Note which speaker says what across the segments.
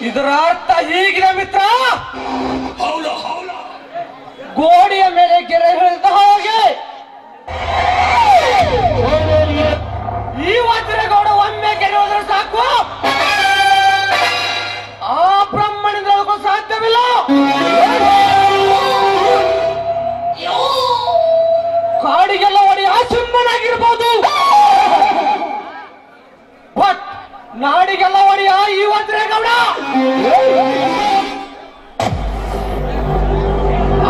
Speaker 1: ಇದರ ಅರ್ಥ ಈಗಿನ ಮಿತ್ರ
Speaker 2: ಹೌದು ಹೌದು.
Speaker 1: ಗೋಡೆಯ ಮೇಲೆ ಗೆರೆ ಹಿಡಿದ ಹಾಗೆ. ಈ ವಜ್ರಗೌಡ ಒಮ್ಮೆ ಗೆರೆ ಹೋದ್ರೆ ಸಾಕು. ಆ ಬ್ರಹ್ಮಣಿಂದ ಸಾಧ್ಯವಿಲ್ಲ. ಕಾಡಿಗೆಲ್ಲ ಒಡೆಯ ಸುಮ್ಮನಾಗಿರ್ಬೋದು ನಾಡಿಗೆಲ್ಲ ಒಡೆಯ ಈ ಗೌಡ!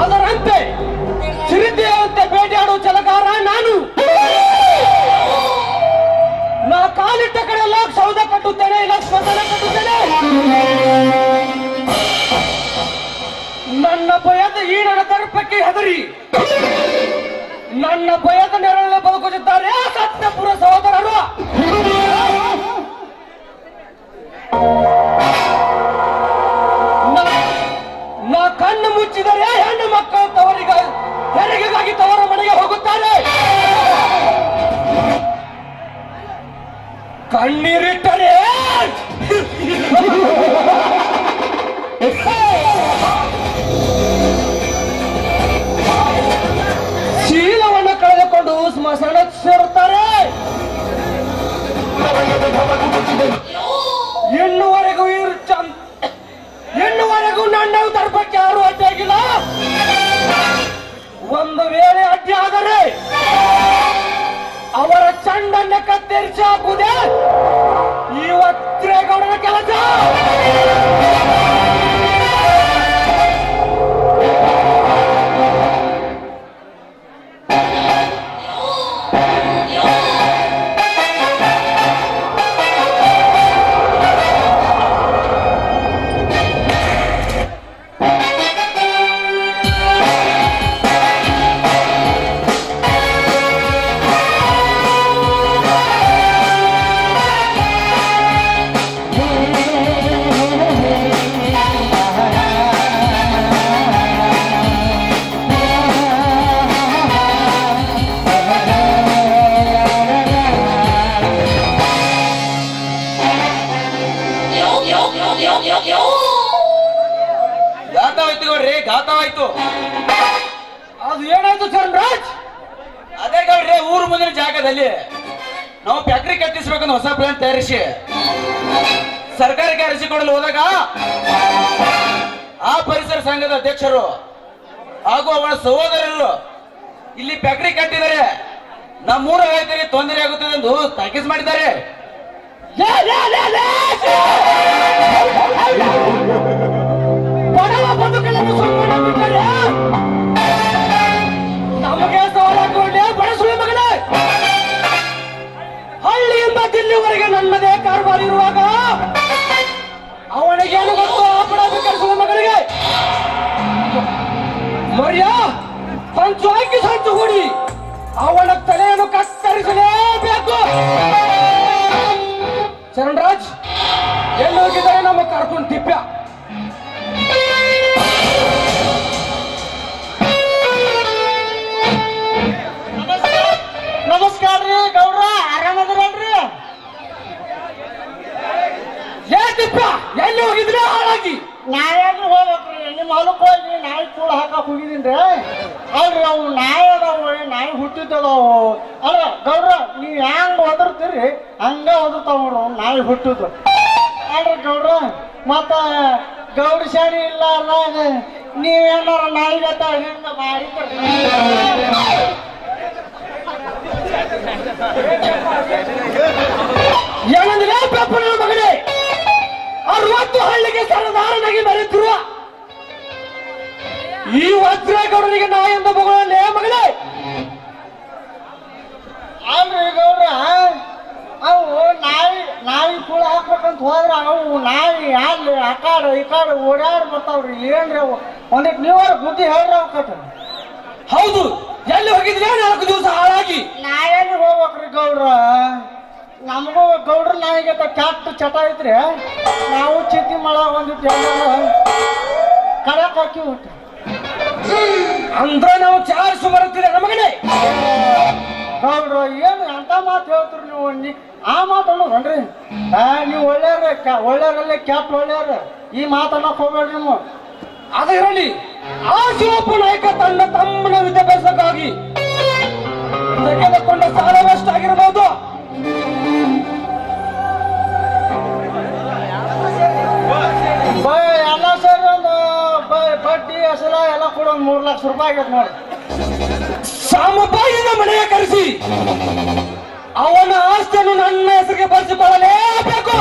Speaker 1: ಅದರಂತೆ ಚಿರತೆಯಂತೆ ಬೇಟೆಯಾಡುವ ಚಲಕಾರ ನಾನು. ನಾ ಕಾಲಿಟ್ಟ ಕಡೆ ಎಲ್ಲ ಸೌದ ಕಟ್ಟುತ್ತೇನೆ, ಇಲ್ಲ ಸ್ಮಶಾನ ಕಟ್ಟುತ್ತೇನೆ. ನನ್ನ ಭಯದ ಈಡನ ತರ್ಪಕ್ಕೆ ಹೆದರಿ. ನನ್ನ ಭಯದ ನೆರಳಲ್ಲಿ ಬದುಕುತ್ತಿದ್ದಾರೆ ಸತ್ಯಪುರ ಸಹೋದರರು. ನಾ- ಕಣ್ಣು ಮುಚ್ಚಿದರೆ ಹೆಣ್ಣು ತವರ ಮನೆಗೆ ಹೋಗುತ್ತಾರೆ. ಕಣ್ಣೀರಿಟ್ಟರೆ. ಶೀಲವನ್ನು ಕಳೆದುಕೊಂಡು ಸ್ಮಶಾನ ಸೇರುತ್ತಾರೆ. ಇನ್ನುವರೆಗೂ ಧರ್ಮಕ್ಕೆ ಯಾರು ಅಡ್ಡಿ ಒಂದು ವೇಳೆ ಅಡ್ಡಿ ಆದರೆ ಅವರ ಚಂಡನ್ನ ಕತ್ತರಿಸಿ ಹಾಕುವುದೇ ಈ ವಜ್ರೇಗೌಡನ ಕೆಲಸ
Speaker 3: ಆಯ್ತು ಗೌಡ್ರಿ ಆಯ್ತು
Speaker 1: ಅದು ಏನಾಯ್ತು ಚಂದ್ರಾಜ್
Speaker 3: ಅದೇ ಗೌಡ್ರಿ ಊರು ಮುಂದಿನ ಜಾಗದಲ್ಲಿ ನಾವು ಫ್ಯಾಕ್ಟ್ರಿ ಕಟ್ಟಿಸ್ಬೇಕಂತ ಹೊಸ ಪ್ಲಾನ್ ತಯಾರಿಸಿ ಸರ್ಕಾರಕ್ಕೆ ಅರಸಿಕೊಡಲು ಹೋದಾಗ ಆ ಪರಿಸರ ಸಂಘದ ಅಧ್ಯಕ್ಷರು ಹಾಗೂ ಅವನ ಸಹೋದರರು ಇಲ್ಲಿ ಫ್ಯಾಕ್ಟ್ರಿ ಕಟ್ಟಿದರೆ ನಮ್ಮೂರ ರೈತರಿಗೆ ತೊಂದರೆ ಆಗುತ್ತದೆ ಎಂದು ತಾಕೀಸ್ ಮಾಡಿದ್ದಾರೆ
Speaker 1: ದಿಲ್ಲಿವರೆಗೆ ನನ್ನದೇ
Speaker 4: ಕೂಡ ಹಾಕಕ್ ಹೋಗಿದ್ದೀನಿ ಅಲ್ರಿ ಅವು ನಾಯಿ ಅದಾವ ನಾಯಿ ಹುಟ್ಟಿದ್ದದಾವು ಅಲ್ಲ ಗೌರ ನೀವು ಹೆಂಗ್ ಒದರ್ತೀರಿ? ಹಂಗ ಒದರ್ತಾವ ನೋಡ್ರಿ ನಾಯಿ ಹುಟ್ಟಿದ್ದು. ಅಲ್ರಿ ಗೌಡ್ರ, ಮತ್ತ ಗೌಡ ಶಾಣಿ ಇಲ್ಲ ಅಲ್ಲ ನೀವೇನಾರ ನಾಯಿ ಗತ್ತ ಹಿಂಗ ಮಾಡಿದ್ರಿ
Speaker 1: ಏನಂದ್ರೆ ಪೆಪ್ಪನ ಮಗನೇ. ಅರವತ್ತು ಹಳ್ಳಿಗೆ ಸರದಾರನಾಗಿ ಮರೆತಿರುವ ಈ ವಜ್ರೇಗೌಡನಿಗೆ ನಾ ಎಂದ ಮಗಳೇ ಮಗಳೇ?
Speaker 4: ಅಲ್ರಿ ಗೌಡ್ರ ಅವು ನಾಯಿ ನಾಯಿ ಕುಳ ಹಾಕ್ಬೇಕಂತ ಹೋದ್ರ ಅವು ನಾಯಿ ಅಲ್ಲಿ ಆ ಕಾಡು ಈ ಕಾಡು ಓಡಾಡ್ ಬರ್ತಾವ್ರಿ. ಏನ್ರಿ ಅವು? ಒಂದಿಟ್ ನೀವರ ಬುದ್ಧಿ ಹೇಳ್ರಿ ಕಟ್ಟ
Speaker 1: ಹೌದು ಎಲ್ಲಿ ಹೋಗಿದ್ರೆ ನಾಲ್ಕು ದಿವಸ ಹಾಳಾಗಿ?
Speaker 4: ನಾಯಲ್ಲಿ ಹೋಗ್ಬೇಕ್ರಿ ಗೌಡ್ರ? ನಮಗೂ ಗೌಡ್ರ ನಾಯಿಗೆ ಕ್ಯಾಟ್ ಚಟ ಐತ್ರಿ. ನಾವು ಚಿತ್ತಿ ಮಾಡ ಒಂದಿಟ್ಟು ಕಡಕ್ ಹಾಕಿ
Speaker 1: ಅಂದ್ರೆ ನಾವು ಚಾರಿಸು ಬರುತ್ತಿದೆ ನಮಗನೇ.
Speaker 4: ಗೌಡ್ರು ಏನು ಅಂತ ಮಾತು ಹೇಳ್ತೀರಿ ನೀವು ಆ ಮಾತು ಆ, ನೀವು ಒಳ್ಳೆಯವ್ರ ಒಳ್ಳೆಯವರಲ್ಲೇ ಕ್ಯಾಪ್ ಒಳ್ಳೆಯವ್ರ. ಈ ಮಾತನ್ನಕ್ ಹೋಗ್ಬೇಡ್ರಿ ನೀವು.
Speaker 1: ಅದು ಇರಲಿ. ಆ ಶಿವಪ್ಪ ನಾಯಕ ತನ್ನ ತಮ್ಮನ ವಿದ್ಯಾಭ್ಯಾಸಕ್ಕಾಗಿ ತೆಗೆದುಕೊಂಡ ಸಾಲವೆಷ್ಟಾಗಿರಬಹುದು
Speaker 4: ಕೂಡ ಒಂದು ಮೂರು ಲಕ್ಷ ರೂಪಾಯಿ ಆಗೈತೆ ನೋಡಿ.
Speaker 1: ಸಾಮಪಾಯಿನ ಮನೆಯ ಕರೆಸಿ. ಅವನ ಆಸ್ತಿಯನ್ನು ನನ್ನ ಹೆಸರಿಗೆ ಬರೆಸಿಕೊಳ್ಳಲೇಬೇಕು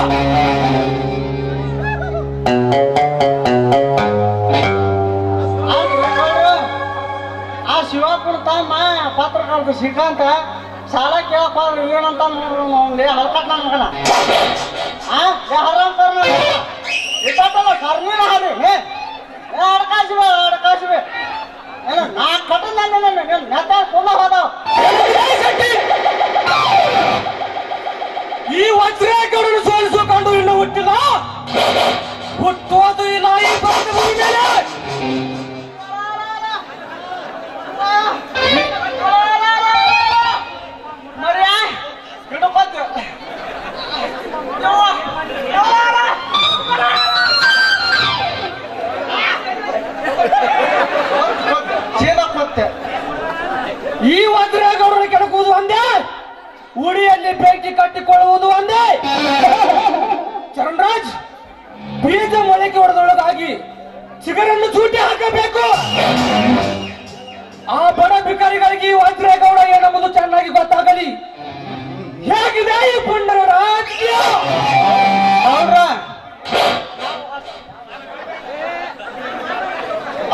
Speaker 4: ಆ ಶಿವಾಪುರ ತಮ್ಮ ಪತ್ರಕರ್ತ ಶ್ರೀಕಾಂತ ಸಾಲ ಕೇಳಪ್ಪ ಏನಂತ ನೋಡ್ರಿ ಹಲ್ಕಟ್ ನನ್ನ ಮಗನ. ಆ ಇಟ್ಟಲ್ಲ ಕರ್ಮೀನ ಹಾದಿ ಅಡ್ಕಾಸಿವೆ ಅಡ್ಕಾಸಿವೆ ಏನ ನಾ ಕಟ್ಟ ನನ್ನ ನೆತ್ತ ತುಂಬ ಹೋದವ್
Speaker 1: ಈ ವಜ್ರೇಕರನ್ನು ಸೋಲಿಸಿಕೊಂಡು ಇನ್ನು ಹುಟ್ಟಿದ ಹುಟ್ಟೋದು ಈ ಭಾರತ ಭೂಮಿ ಮೇಲೆ ಚರಣರಾಜ್ ಬೀಜ ಮೊಳಕೆ ಹೊಡೆದೊಳಗಾಗಿ ಚಿಗರನ್ನು ಚೂಟಿ ಹಾಕಬೇಕು. ಆ ಬಡ ಭಿಕಾರಿಗಳಿಗೆ ವಜ್ರೇಗೌಡ ಏನೆಂಬುದು ಚೆನ್ನಾಗಿ ಗೊತ್ತಾಗಲಿ. ಹೇಗಿದೆ ಈ ಪುಂಡರ ರಾಜ್ಯ
Speaker 4: ಅವ್ರ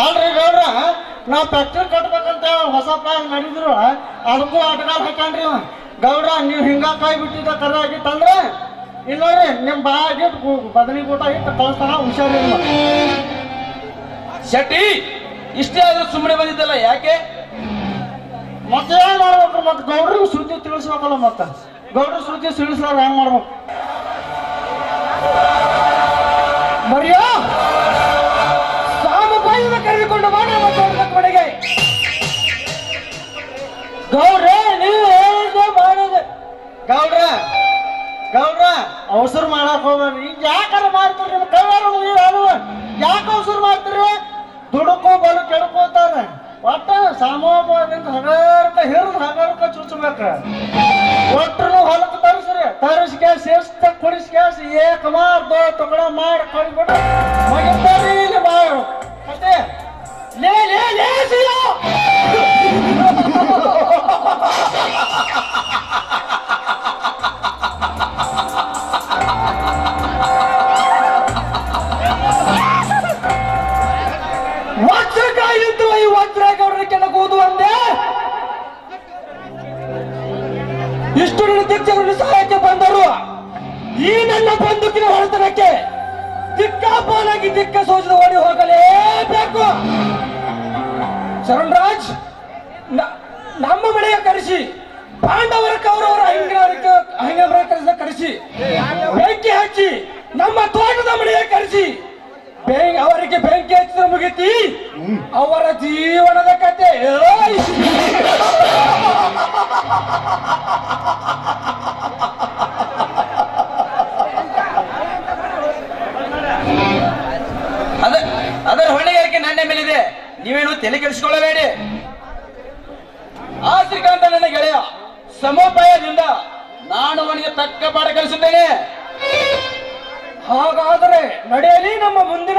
Speaker 4: ಅಲ್ರಿ ಗೌಡ್ರ, ನಾವು ಫ್ಯಾಕ್ಟ್ರಿ ಕಟ್ಬೇಕಂತ ಹೊಸ ಪ್ಲಾನ್ ಮಾಡಿದ್ರು. ಅದಕ್ಕೂ ಆಟಗಾಲ್ ಹಾಕ್ಯಾನ್ರಿ ಇವ. ಗೌಡ್ರ, ನೀವು ಹಿಂಗ ಕೈ ಬಿಟ್ಟಿದ್ದ ಕರೆ ಆಗಿತ್ತಂದ್ರೆ ಇಲ್ಲ ನೋಡ್ರಿ ನಿಮ್ ಬಾಗಿ ಬದನಿ ಊಟ ಇಟ್ಟು ಕಳಿಸ್ತಾನ ಹುಷಾರಿಲ್ಲ
Speaker 3: ಶೆಟ್ಟಿ ಇಷ್ಟೇ ಆದ್ರೂ ಸುಮ್ಮನೆ ಬಂದಿದ್ದಲ್ಲ ಯಾಕೆ?
Speaker 4: ಮತ್ತೆ ಏನ್ ಮಾಡ್ಬೇಕು? ಮತ್ತೆ ಗೌಡ್ರಿಗೆ ಸುದ್ದಿ ತಿಳಿಸ್ಬೇಕಲ್ಲ ಮತ್ತೆ? ಗೌಡ್ರ ಸುದ್ದಿ ತಿಳಿಸ್ಲಾರ ಹೆಂಗ್ ಮಾಡ್ಬೇಕು? ದುಡುಕು ಬಲು ಕೆಡ್ಕೋತಾರ ಒಟ್ಟ ಸಾಮೋಪದಿಂದ ಹಗರ್ಕ ಹಿರಿದು ಹಗರ್ಕ ಚುಚ್ಚಬೇಕ ಒಟ್ಟರು ಹೊಲಕ್ಕೆ ತರಿಸ್ರಿ ತರಿಸ್ಕೆ ಶಿಸ್ತ ಕುಡಿಸ್ಕೆ ಏಕ ಮಾರ್ ದೋ ತುಕಡ ಮಾಡಿ ಕಳಿಬಿಡು ಮುಗಿತಾರಿ ಇಲ್ಲಿ ಬಾಳು ಮತ್ತೆ
Speaker 1: ಲೇ ಲೇ ಲೇ ಸಿಯೋ ದಿಕ್ಕಾಪಾಲಾಗಿ ದಿಕ್ಕ ಸೋಚಿದ ಓಡಿ ಹೋಗಲೇಬೇಕು. ಶರಣರಾಜ್ ನಮ್ಮ ಮನೆಯ ಕರೆಸಿ, ಪಾಂಡವರ ಕೌರವರ ಹಿಂಗಾರಿಕೆ ಕರೆಸಿದ ಕರೆಸಿ, ಬೆಂಕಿ ಹಚ್ಚಿ, ನಮ್ಮ ತೋಟದ ಮನೆಯ ಕರೆಸಿ ಅವರಿಗೆ ಬೆಂಕಿ ಹಚ್ಚಿದ ಮುಗಿತಿ. ಅವರ ಜೀವನದ ಕತೆ. ನಮ್ಮ ಮುಂದಿನ ಕಾಯಕ